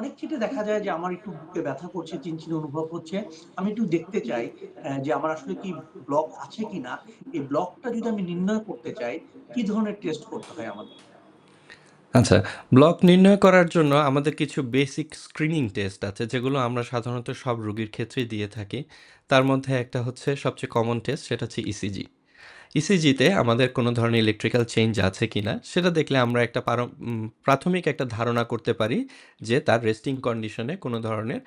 অনেক ক্ষেত্রে দেখা যায় যে আমার একটু বুকে ব্যথা করছে, চিনচিন অনুভব হচ্ছে। আমি একটু দেখতে চাই যে আমার আসলে কি ব্লক আছে কিনা? এই ব্লকটা যদি আমি নির্ণয় করতে চাই, কি ধরনের টেস্ট করতে হয় আমাদের? আচ্ছা, ব্লক নির্ণয় করার জন্য আমাদের কিছু বেসিক স্ক্রিনিং টেস্ট আছে, যেগুলো আমরা সাধারণত সব রোগীর ক্ষেত্রেই দিয়ে থাকি। তার মধ্যে একটা হচ্ছে সবচেয়ে কমন টেস্ট, সেটা হচ্ছে ইসিজি। ইসিজিতে আমাদের কোনো ধরনের ইলেকট্রিক্যাল চেঞ্জ আছে কিনা, সেটা দেখলে আমরা একটা প্রাথমিক একটা ধারণা করতে পারি যে, তার রেস্টিং কন্ডিশনে কোনো ধরনের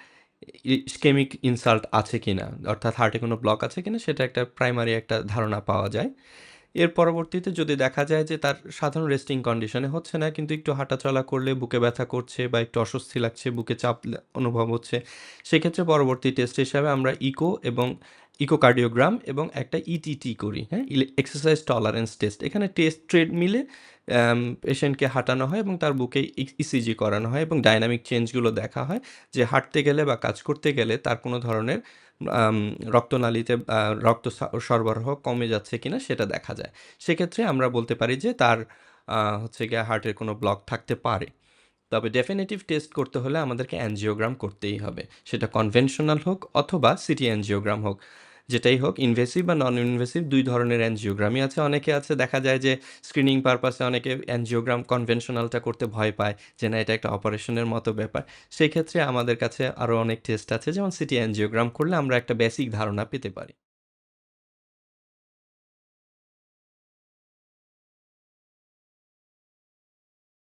স্কেমিক ইনসাল্ট আছে কিনা, অর্থাৎ হার্টে কোনো ব্লক আছে কি না সেটা একটা প্রাইমারি একটা ধারণা পাওয়া যায়। এর পরবর্তীতে যদি দেখা যায় যে, তার সাধারণ রেস্টিং কন্ডিশনে হচ্ছে না, কিন্তু একটু হাঁটাচলা করলে বুকে ব্যথা করছে বা একটু অস্বস্তি লাগছে, বুকে চাপ অনুভব হচ্ছে, সেক্ষেত্রে পরবর্তী টেস্ট হিসাবে আমরা ইকো এবং ইকোকার্ডিওগ্রাম এবং একটা ইটিটি করি, হ্যাঁ? Exercise tolerance test. এখানে টেস্ট ট্রেড মিলে পেশেন্টকে হাঁটানো হয় এবং তার বুকে ইসিজি করানো হয় এবং ডায়নামিক চেঞ্জগুলো দেখা হয় যে, হাঁটতে গেলে বা কাজ করতে গেলে তার কোনো ধরনের রক্তনালীতে রক্ত সরবরাহ কমে যাচ্ছে কিনা, সেটা দেখা যায়। সেক্ষেত্রে আমরা বলতে পারি যে, তার হচ্ছে গিয়ে হার্টের কোনো ব্লক থাকতে পারে। তবে ডেফিনেটিভ টেস্ট করতে হলে আমাদেরকে অ্যানজিওগ্রাম করতেই হবে। সেটা কনভেনশনাল হোক অথবা সিটি অ্যানজিওগ্রাম হোক। যেটাই হোক ইনভেসিভ বা নন ইনভেসিভ দুই ধরনের অ্যানজিওগ্রামই আছে। অনেকে আছে দেখা যায় যে, স্ক্রিনিং পারপাসে অনেকে অ্যানজিওগ্রাম কনভেনশনালটা করতে ভয় পায় যে, না এটা একটা অপারেশনের মতো ব্যাপার। সেই ক্ষেত্রে আমাদের কাছে আরও অনেক টেস্ট আছে, যেমন সিটি অ্যানজিওগ্রাম করলে আমরা একটা বেসিক ধারণা পেতে পারি।